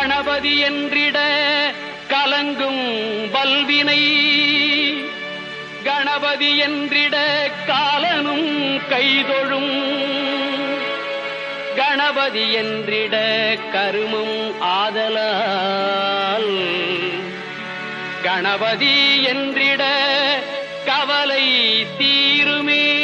கணபதி என்றிட கலங்கும் பல்வினை. கணபதி என்றிட காலனும் கைதொழும். கணபதி என்றிட கருமும் ஆதலால். கணபதி என்றிட கவலை தீருமே.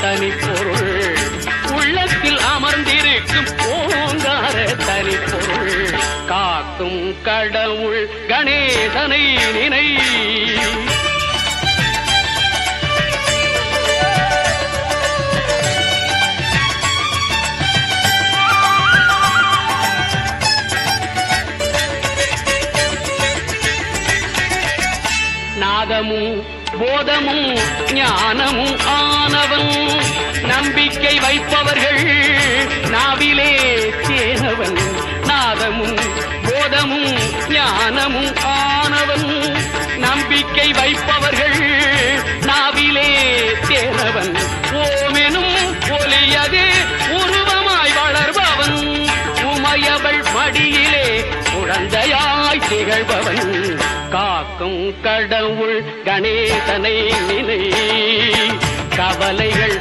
தனி பொருள் உள்ளத்தில் அமர்ந்திருக்கும் ஓங்கார தனி பொருள் காக்கும் கடல் உள் கணேசனை நினை. நாதமும் போதமும் ஞானமும் ஆன நம்பிக்கை வைப்பவர்கள் நாவிலே தேனவன் நாதமும் போதமும் ஞானமும் ஆனவன். நம்பிக்கை வைப்பவர்கள் நாவிலே தேனவன் ஓமெனும் ஒலியது உருவமாய் வளர்பவன். உமையவள் மடியிலே குழந்தையாய் திகழ்பவன். காக்கும் கடவுள் கணேசனை நிலை கவலைகள்